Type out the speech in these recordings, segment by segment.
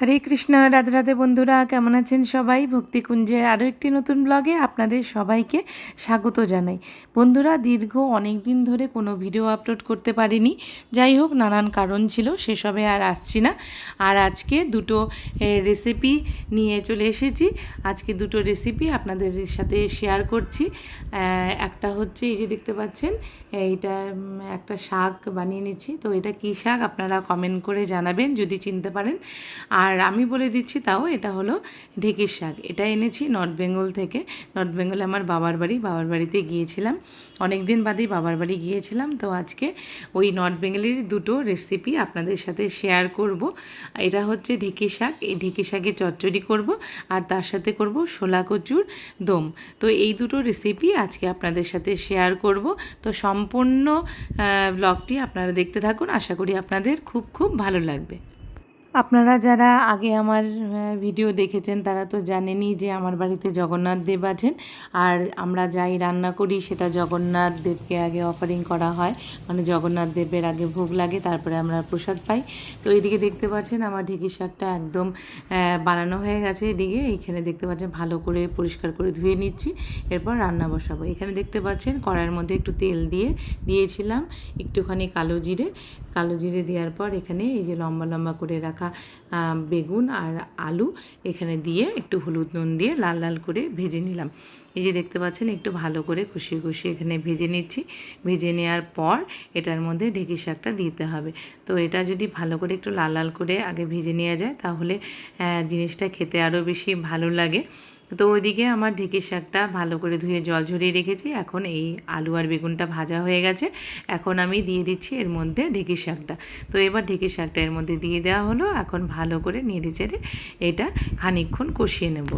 হরে কৃষ্ণ, রাধে রাধে বন্ধুরা, কেমন আছেন সবাই? ভক্তিকুঞ্জের আরও একটি নতুন ব্লগে আপনাদের সবাইকে স্বাগত জানাই। বন্ধুরা, দীর্ঘ অনেক দিন ধরে কোনো ভিডিও আপলোড করতে পারিনি। যাই হোক, নানান কারণ ছিল, সেসবে আর আসছি না। আর আজকে দুটো রেসিপি নিয়ে চলে এসেছি। আজকে দুটো রেসিপি আপনাদের সাথে শেয়ার করছি। একটা হচ্ছে, এই যে দেখতে পাচ্ছেন, এইটা একটা শাক বানিয়ে নিচ্ছি। তো এটা কী শাক? আপনারা কমেন্ট করে জানাবেন, যদি চিনতে পারেন। আর আমি বলে দিচ্ছি তাও, এটা হলো ঢেঁকির শাক। এটা এনেছি নর্থ বেঙ্গল থেকে। নর্থ বেঙ্গলে আমার বাবার বাড়ি, বাবার বাড়িতে গিয়েছিলাম। অনেক দিন বাদেই বাবার বাড়ি গিয়েছিলাম। তো আজকে ওই নর্থ বেঙ্গলের দুটো রেসিপি আপনাদের সাথে শেয়ার করব। এটা হচ্ছে ঢেঁকি শাক। এই ঢেঁকি শাকের চচ্চড়ি করব আর তার সাথে করব শোলা কচুর দম। তো এই দুটো রেসিপি আজকে আপনাদের সাথে শেয়ার করব। তো সম্পূর্ণ ব্লগটি আপনারা দেখতে থাকুন। আশা করি আপনাদের খুব খুব ভালো লাগবে। আপনারা যারা আগে আমার ভিডিও দেখেছেন, তারা তো জানেনই যে আমার বাড়িতে জগন্নাথ দেব আছেন। আর আমরা যাই রান্না করি, সেটা জগন্নাথ দেবকে আগে অফারিং করা হয়। মানে জগন্নাথ দেবের আগে ভোগ লাগে, তারপরে আমরা প্রসাদ পাই। তো এইদিকে দেখতে পাচ্ছেন, আমার ঢেঁকি শাকটা একদম বানানো হয়ে গেছে এদিকে। এইখানে দেখতে পাচ্ছেন, ভালো করে পরিষ্কার করে ধুয়ে নিচ্ছি। এরপর রান্না বসাবো। এখানে দেখতে পাচ্ছেন, কড়াইয়ের মধ্যে একটু তেল দিয়ে দিয়েছিলাম একটুখানি কালো জিরে। কালো জিরে দেওয়ার পর এখানে এই যে লম্বা লম্বা করে রাখা আহ, বেগুন আর আলু এখানে দিয়ে একটু হলুদ নুন দিয়ে লাল লাল করে ভেজে নিলাম। এই যে দেখতে পাচ্ছেন একটু ভালো করে কষিয়ে কষিয়ে এখানে ভেজে নিচ্ছি। ভেজে নেওয়ার পর এটার মধ্যে ঢেঁকি শাকটা দিতে হবে। তো এটা যদি ভালো করে একটু লাল লাল করে আগে ভেজে নেওয়া যায় তাহলে জিনিসটা খেতে আরও বেশি ভালো লাগে। তো ওইদিকে আমার ঢেঁকি শাকটা ভালো করে ধুয়ে জল ঝরিয়ে রেখেছি। এখন এই আলু আর বেগুনটা ভাজা হয়ে গেছে। এখন আমি দিয়ে দিচ্ছি এর মধ্যে ঢেঁকি শাকটা। তো এবার ঢেঁকি শাকটা এর মধ্যে দিয়ে দেওয়া হলো। এখন ভালো করে নেড়ে চেড়ে এটা খানিকক্ষণ কষিয়ে নেব।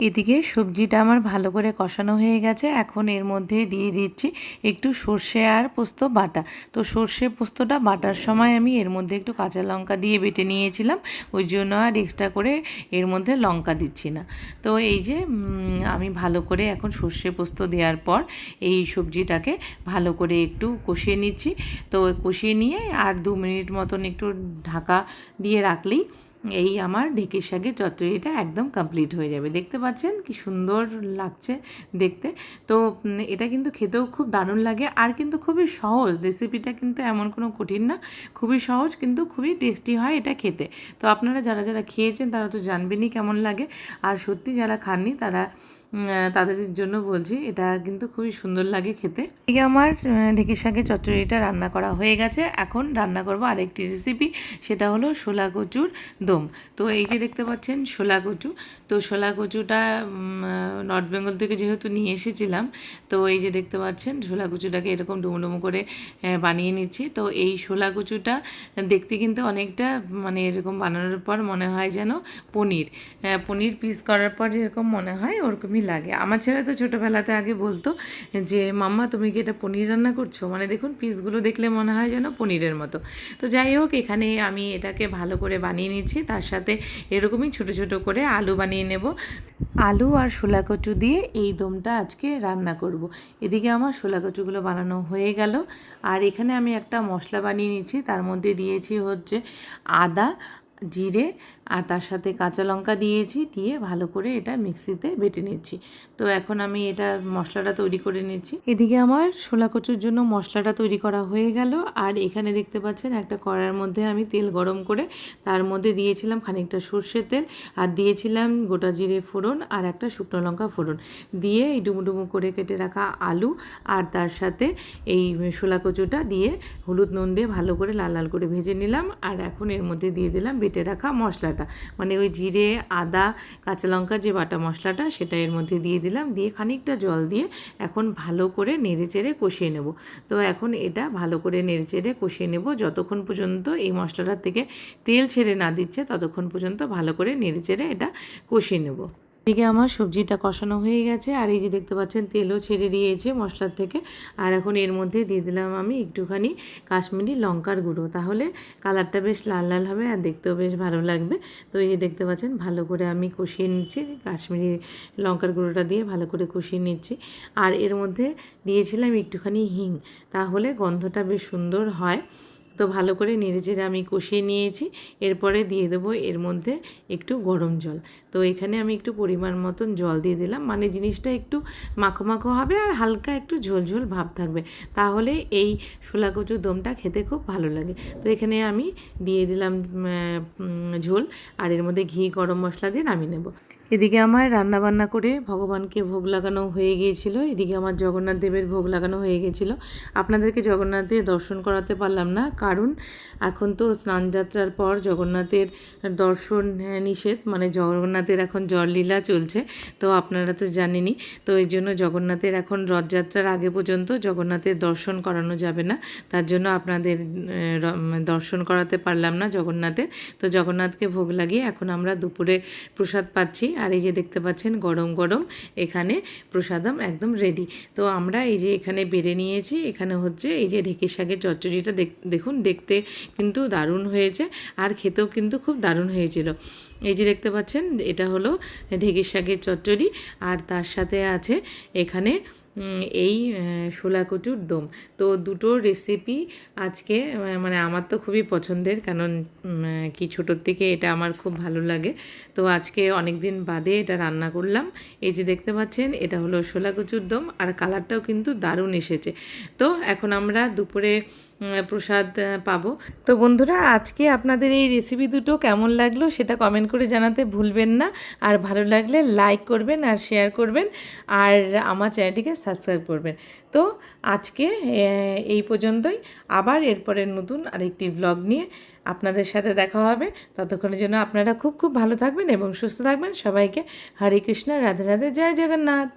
এদিকে সবজিটা আমার ভালো করে কষানো হয়ে গেছে। এখন এর মধ্যে দিয়ে দিচ্ছি একটু সর্ষে আর পোস্ত বাটা। তো সর্ষে পোস্তটা বাটার সময় আমি এর মধ্যে একটু কাঁচা লঙ্কা দিয়ে বেটে নিয়েছিলাম। ওই জন্য আর এক্সট্রা করে এর মধ্যে লঙ্কা দিচ্ছি না। তো এই যে আমি ভালো করে এখন সর্ষে পোস্ত দেওয়ার পর এই সবজিটাকে ভালো করে একটু কষিয়ে নিচ্ছি। তো কষিয়ে নিয়ে আর দু মিনিট মতন একটু ঢাকা দিয়ে রাখলেই এই আমার ঢেঁকির শাকের চচ্চড়িটা একদম কমপ্লিট হয়ে যাবে। দেখতে পাচ্ছেন কি সুন্দর লাগছে দেখতে। তো এটা কিন্তু খেতেও খুব দারুণ লাগে আর কিন্তু খুবই সহজ। রেসিপিটা কিন্তু এমন কোনো কঠিন না, খুবই সহজ কিন্তু খুবই টেস্টি হয় এটা খেতে। তো আপনারা যারা যারা খেয়েছেন তারা তো জানবেনই কেমন লাগে। আর সত্যি যারা খাননি তারা তাদের জন্য বলছি এটা কিন্তু খুবই সুন্দর লাগে খেতে। এদিকে আমার ঢেঁকির শাকের চচ্চড়িটা রান্না করা হয়ে গেছে। এখন রান্না করব আরেকটি রেসিপি সেটা হলো শোলা কচুর দম তো এই যে দেখতে পাচ্ছেন শোলা কচু। তো শোলা কচুটা নর্থ বেঙ্গল থেকে যেহেতু নিয়ে এসেছিলাম, তো এই যে দেখতে পাচ্ছেন শোলা কচুটাকে এরকম ডুমো ডুমো করে বানিয়ে নিচ্ছি। তো এই শোলা কচুটা দেখতে কিন্তু অনেকটা মানে এরকম বানানোর পর মনে হয় যেন পনির। পনির পিস করার পর যেরকম মনে হয় ওরকমই লাগে। আমার ছেলে তো ছোটোবেলাতে আগে বলতো যে, মাম্মা, তুমি কি এটা পনির রান্না করছ? মানে দেখুন পিসগুলো দেখলে মনে হয় যেন পনিরের মতো। তো যাই হোক, এখানে আমি এটাকে ভালো করে বানিয়ে নিচ্ছি। তার সাথে এরকমই ছোট ছোট করে আলু বানিয়ে নেব। আলু আর শোলা কচু দিয়ে এই দমটা আজকে রান্না করব। এদিকে আমার শোলা কচুগুলো বানানো হয়ে গেল। আর এখানে আমি একটা মশলা বানিয়ে নিয়েছি তার মধ্যে দিয়েছি হচ্ছে আদা। জিরে আর তার সাথে কাঁচা লঙ্কা দিয়েছি, দিয়ে ভালো করে এটা মিক্সিতে বেটে নিচ্ছি। তো এখন আমি এটা মশলাটা তৈরি করে নিচ্ছি। এদিকে আমার শোলা কচুর জন্য মশলাটা তৈরি করা হয়ে গেল। আর এখানে দেখতে পাচ্ছেন একটা কড়ার মধ্যে আমি তেল গরম করে তার মধ্যে দিয়েছিলাম খানিকটা সর্ষের তেল আর দিয়েছিলাম গোটা জিরে ফোড়ন আর একটা শুকনো লঙ্কা ফোড়ন। দিয়ে এই ডুমু ডুমু করে কেটে রাখা আলু আর তার সাথে এই শোলা কচুটা দিয়ে হলুদ নুন দিয়ে ভালো করে লাল লাল করে ভেজে নিলাম। আর এখন এর মধ্যে দিয়ে দিলাম বেটে রাখা মশলাটা। মানে ওই জিরে, আদা, কাঁচা লঙ্কা যে বাটা মশলাটা, সেটা এর মধ্যে দিয়ে দিলাম। দিয়ে খানিকটা জল দিয়ে এখন ভালো করে নেড়ে চেড়ে কষিয়ে নেব। তো এখন এটা ভালো করে নেড়ে চেড়ে কষিয়ে নেব। যতক্ষণ পর্যন্ত এই মশলাটার থেকে তেল ছেড়ে না দিচ্ছে, ততক্ষণ পর্যন্ত ভালো করে নেড়ে চেড়ে এটা কষিয়ে নেব। এদিকে আমার সবজিটা কষানো হয়ে গেছে, আর এই যে দেখতে পাচ্ছেন তেলও ছেড়ে দিয়েছে মশলার থেকে। আর এখন এর মধ্যে দিয়ে দিলাম আমি একটুখানি কাশ্মীরি লঙ্কার গুঁড়ো। তাহলে কালারটা বেশ লাল লাল হবে আর দেখতেও বেশ ভালো লাগবে। তো এই যে দেখতে পাচ্ছেন ভালো করে আমি কষিয়ে নিচ্ছি, কাশ্মীরি লঙ্কার গুঁড়োটা দিয়ে ভালো করে কষিয়ে নিচ্ছি। আর এর মধ্যে দিয়েছিলাম একটুখানি হিং, তাহলে গন্ধটা বেশ সুন্দর হয়। তো ভালো করে নেড়েচেড়ে আমি কষিয়ে নিয়েছি। এরপরে দিয়ে দেবো এর মধ্যে একটু গরম জল। তো এখানে আমি একটু পরিমাণ মতন জল দিয়ে দিলাম। মানে জিনিসটা একটু মাখো মাখো হবে আর হালকা একটু ঝোল ঝোল ভাব থাকবে। তাহলে এই শোলা কচুর দমটা খেতে খুব ভালো লাগে। তো এখানে আমি দিয়ে দিলাম ঝোল। আর এর মধ্যে ঘি, গরম মশলা দিয়ে নামিয়ে নেব। এদিকে আমার রান্না বান্না করে ভগবানকে ভোগ লাগানো হয়ে গিয়েছিল। এদিকে আমার জগন্নাথ দেবের ভোগ লাগানো হয়ে গিয়েছিল। আপনাদেরকে জগন্নাথের দর্শন করাতে পারলাম না, কারণ এখন তো স্নানযাত্রার পর জগন্নাথের দর্শন নিষেধ মানে জগন্নাথের এখন জললীলা চলছে, তো আপনারা তো জানেনই। তো এই জন্য জগন্নাথের এখন রথযাত্রার আগে পর্যন্ত জগন্নাথের দর্শন করানো যাবে না। তার জন্য আপনাদের র- দর্শন করাতে পারলাম না জগন্নাথের। তো জগন্নাথকে ভোগ লাগিয়ে এখন আমরা দুপুরে প্রসাদ পাচ্ছি। আর এই যে দেখতে পাচ্ছেন গরম গরম এখানে প্রসাদম একদম রেডি তো আমরা এই যে এখানে বেড়ে নিয়েছি, এখানে হচ্ছে এই যে ঢেঁকি শাকের চচ্চড়িটা দেখ- দেখুন দেখতে কিন্তু দারুণ হয়েছে আর খেতেও কিন্তু খুব দারুণ হয়েছিল। এই যে দেখতে পাচ্ছেন, এটা হলো ঢেঁকি শাকের চচ্চড়ি আর তার সাথে আছে এখানে এই শোলা কচুর দম। তো দুটো রেসিপি আজকে মানে আমার তো খুবই পছন্দের, কারণ কি ছোটোর থেকে এটা আমার খুব ভালো লাগে। তো আজকে অনেক দিন বাদে এটা রান্না করলাম। এই যে দেখতে পাচ্ছেন, এটা হলো শোলা কচুর দম, আর কালারটাও কিন্তু দারুণ এসেছে। তো এখন আমরা দুপুরে প্রসাদ পাবো। তো বন্ধুরা, আজকে আপনাদের এই রেসিপি দুটো কেমন লাগল সেটা কমেন্ট করে জানাতে ভুলবেন না। আর ভালো লাগলে লাইক করবেন আর শেয়ার করবেন। আর আমার চ্যানেলটিকে সাবস্ক্রাইব করবেন। তো আজকে এই পর্যন্তই। আবার এরপরে নতুন আরেকটি ব্লগ নিয়ে আপনাদের সাথে দেখা হবে। ততক্ষণের জন্য আপনারা খুব খুব ভালো থাকবেন এবং সুস্থ থাকবেন। সবাইকে হরে কৃষ্ণ, রাধে রাধে, জয় জগন্নাথ।